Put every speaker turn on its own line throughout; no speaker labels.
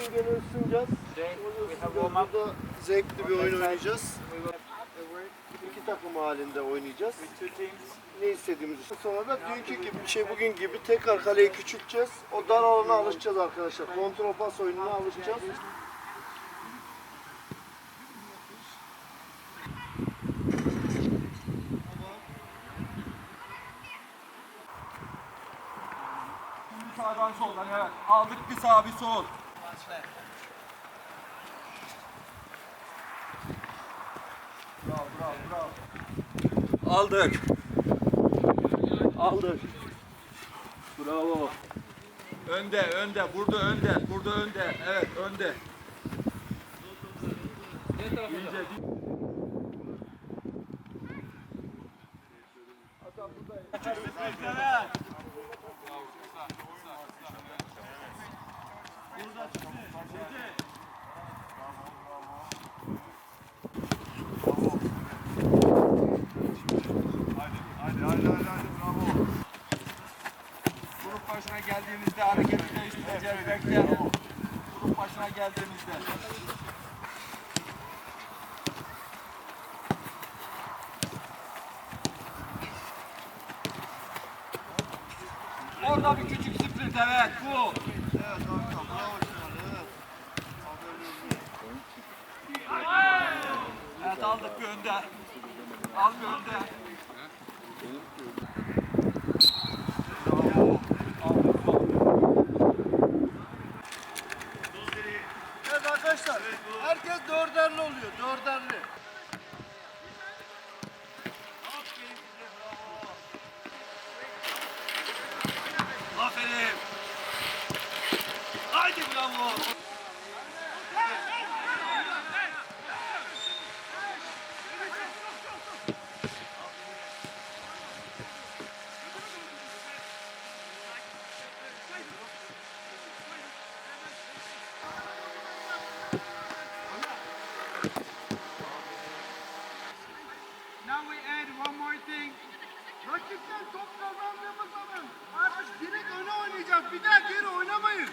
bugün gene ısınacağız. Burada zevkli bir oyun oynayacağız. İki takım halinde oynayacağız. Ne istediğimizi. Sonra da dünkü gibi şey bugün gibi tekrar kaleyi küçülteceğiz. O dar alana alışacağız arkadaşlar. Kontrol pas oyununa alışacağız.
Sağdan soldan evet. Aldık bir sağ bir sol. Bravo bravo bravo. Aldık. Aldık. Bravo. Önde önde burada önde burada önde evet önde. İyice. Hasan buradayım.
Hadi hadi hadi hadi bravo.
Grup başına geldiğimizde hareketi değiştireceğiz. Bekle. Grup başına geldiğimizde. Orada bir küçük sprint evet bu.
Evet harika. Bravo Sinan. Evet.
Evet aldık bir önde. Al bir önde.
Evet arkadaşlar. Herkes dörderli oluyor. Dörderli.
Aferin. Haydi bravo.
Now we add one more thing. Rakipten top kazandığımız zaman artık direkt öne oynayacağız. Bir daha geri oynamayın.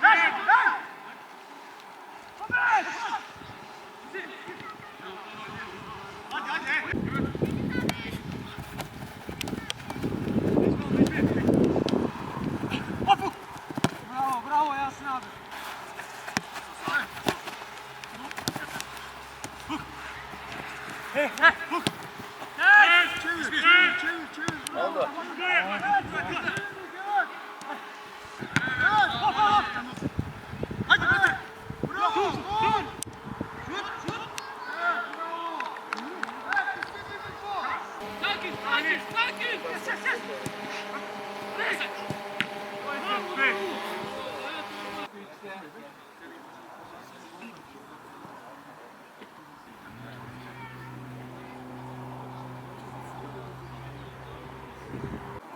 Hey, hey! Hadi hadi. Bravo, bravo Yasin abi. Çevir, çevir, çevir, çevir.
Oldu.
Hadi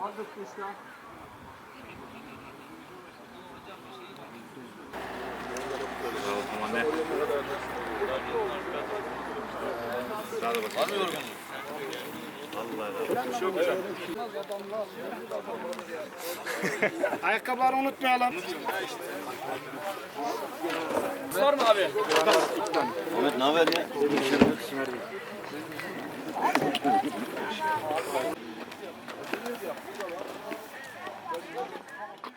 hadi. Bravo. Gol. Şut, şut. Evet, bravo. Evet, istediğimiz bu.
Sakin, sakin, sakin. Yes, yes, yes.
Aldık kuşlar.
Ayakkabıları unutmayalım.